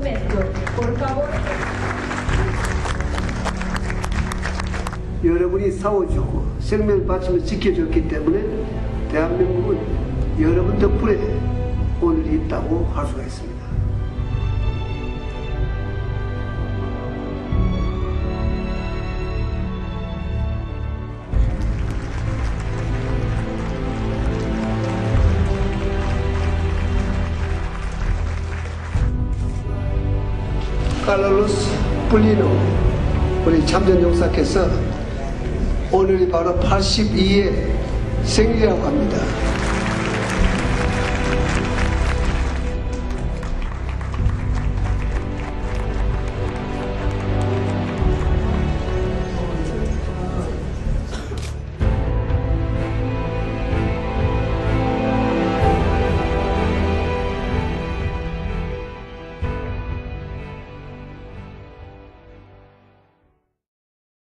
documento. Por favor. 여러분이 싸워주고 생명을 바치며 지켜줬기 때문에 대한민국은 여러분 덕분에 오늘이 있다고 할 수가 있습니다. 칼로로스 불리노 우리 참전 용사께서 오늘이 바로 82의 생일이라고 합니다.